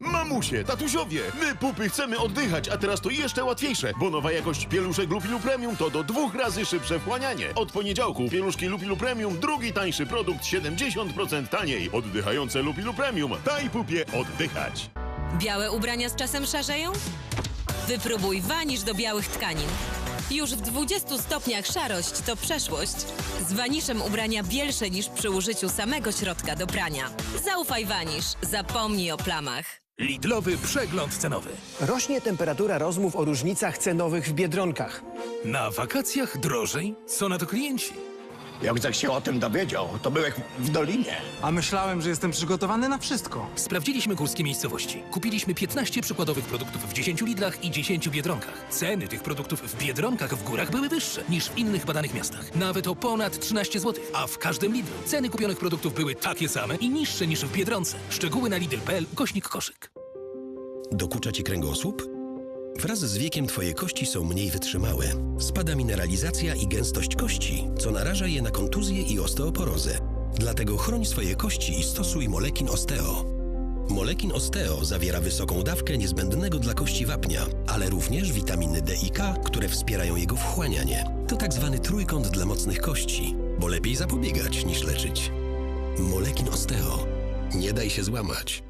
Mamusie, tatusiowie, my pupy chcemy oddychać, a teraz to jeszcze łatwiejsze, bo nowa jakość pieluszek Lupilu Premium to do dwóch razy szybsze wchłanianie. Od poniedziałku pieluszki Lupilu Premium, drugi tańszy produkt 70% taniej. Oddychające Lupilu Premium, daj pupie oddychać. Białe ubrania z czasem szarzeją? Wypróbuj wanisz do białych tkanin. Już w 20 stopniach szarość to przeszłość. Z waniszem ubrania bielsze niż przy użyciu samego środka do prania. Zaufaj wanisz, zapomnij o plamach. Lidlowy przegląd cenowy. Rośnie temperatura rozmów o różnicach cenowych w Biedronkach. Na wakacjach drożej? Co na to klienci? Jak się o tym dowiedział, to byłek w Dolinie. A myślałem, że jestem przygotowany na wszystko. Sprawdziliśmy górskie miejscowości. Kupiliśmy 15 przykładowych produktów w 10 Lidlach i 10 Biedronkach. Ceny tych produktów w Biedronkach w górach były wyższe niż w innych badanych miastach. Nawet o ponad 13 zł. A w każdym Lidlu ceny kupionych produktów były takie same i niższe niż w Biedronce. Szczegóły na lidl.pl, kośnik koszyk. Dokucza ci kręgosłup? Wraz z wiekiem twoje kości są mniej wytrzymałe. Spada mineralizacja i gęstość kości, co naraża je na kontuzję i osteoporozę. Dlatego chroń swoje kości i stosuj Molekin Osteo. Molekin Osteo zawiera wysoką dawkę niezbędnego dla kości wapnia, ale również witaminy D i K, które wspierają jego wchłanianie. To tak zwany trójkąt dla mocnych kości, bo lepiej zapobiegać niż leczyć. Molekin Osteo. Nie daj się złamać.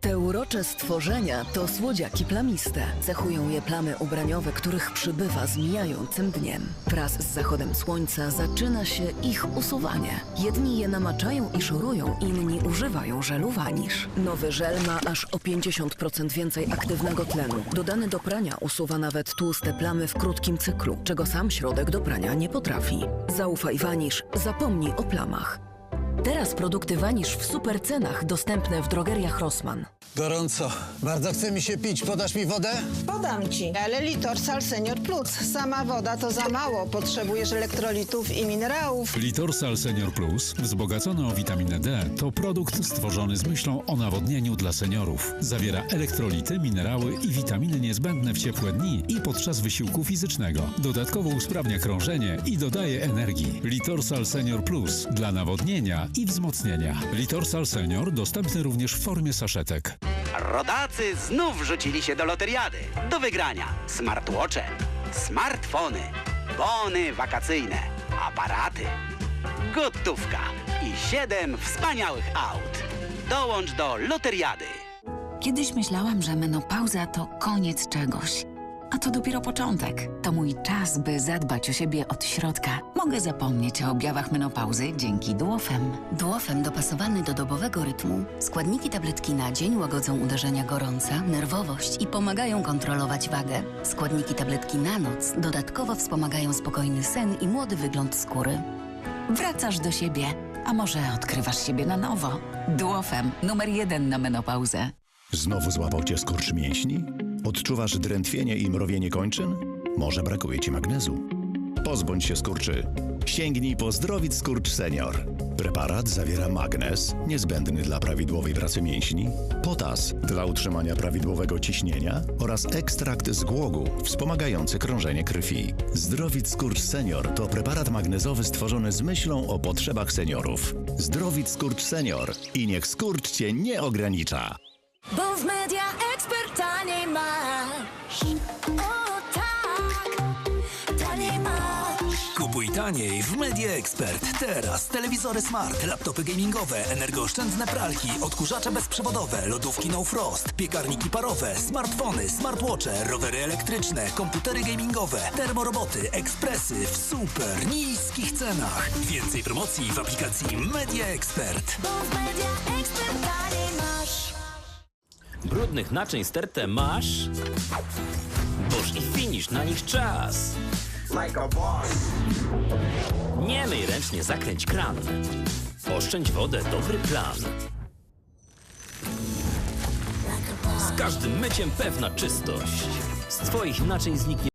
Te urocze stworzenia to słodziaki plamiste. Cechują je plamy ubraniowe, których przybywa z mijającym dniem. Wraz z zachodem słońca zaczyna się ich usuwanie. Jedni je namaczają i szorują, inni używają żelu wanisz. Nowy żel ma aż o 50% więcej aktywnego tlenu. Dodany do prania usuwa nawet tłuste plamy w krótkim cyklu, czego sam środek do prania nie potrafi. Zaufaj wanisz, zapomnij o plamach. Teraz produkty wanisz w super cenach dostępne w drogeriach Rossmann. Gorąco. Bardzo chce mi się pić. Podasz mi wodę? Podam ci, ale Litorsal Senior Plus. Sama woda to za mało. Potrzebujesz elektrolitów i minerałów. Litorsal Senior Plus, wzbogacony o witaminę D, to produkt stworzony z myślą o nawodnieniu dla seniorów. Zawiera elektrolity, minerały i witaminy niezbędne w ciepłe dni i podczas wysiłku fizycznego. Dodatkowo usprawnia krążenie i dodaje energii. Litorsal Senior Plus dla nawodnienia i wzmocnienia. Litorsal Senior dostępny również w formie saszetek. Rodacy znów rzucili się do loteriady. Do wygrania smartwatche, smartfony, bony wakacyjne, aparaty, gotówka i siedem wspaniałych aut. Dołącz do loteriady. Kiedyś myślałam, że menopauza to koniec czegoś. A to dopiero początek. To mój czas, by zadbać o siebie od środka. Mogę zapomnieć o objawach menopauzy dzięki Duofem. Duofem dopasowany do dobowego rytmu, składniki tabletki na dzień łagodzą uderzenia gorąca, nerwowość i pomagają kontrolować wagę. Składniki tabletki na noc dodatkowo wspomagają spokojny sen i młody wygląd skóry. Wracasz do siebie, a może odkrywasz siebie na nowo. Duofem, numer jeden na menopauzę. Znowu złapał cię skurcz mięśni? Odczuwasz drętwienie i mrowienie kończyn? Może brakuje ci magnezu? Pozbądź się skurczy. Sięgnij po Zdrowit Skurcz Senior. Preparat zawiera magnez, niezbędny dla prawidłowej pracy mięśni, potas dla utrzymania prawidłowego ciśnienia oraz ekstrakt z głogu wspomagający krążenie krwi. Zdrowit Skurcz Senior to preparat magnezowy stworzony z myślą o potrzebach seniorów. Zdrowit Skurcz Senior i niech skurcz cię nie ogranicza. Bo w Media masz. O tak, taniej masz. Kupuj taniej w Media Expert. Teraz telewizory smart, laptopy gamingowe, energooszczędne pralki, odkurzacze bezprzewodowe, lodówki no frost, piekarniki parowe, smartfony, smartwatche, rowery elektryczne, komputery gamingowe, termoroboty, ekspresy w super niskich cenach. Więcej promocji w aplikacji Media Expert. Bo w Media masz. Brudnych naczyń stertę masz? Boż i finisz na nich czas. Nie myj ręcznie, zakręć kran. Oszczędź wodę, dobry plan. Z każdym myciem pewna czystość. Z twoich naczyń zniknie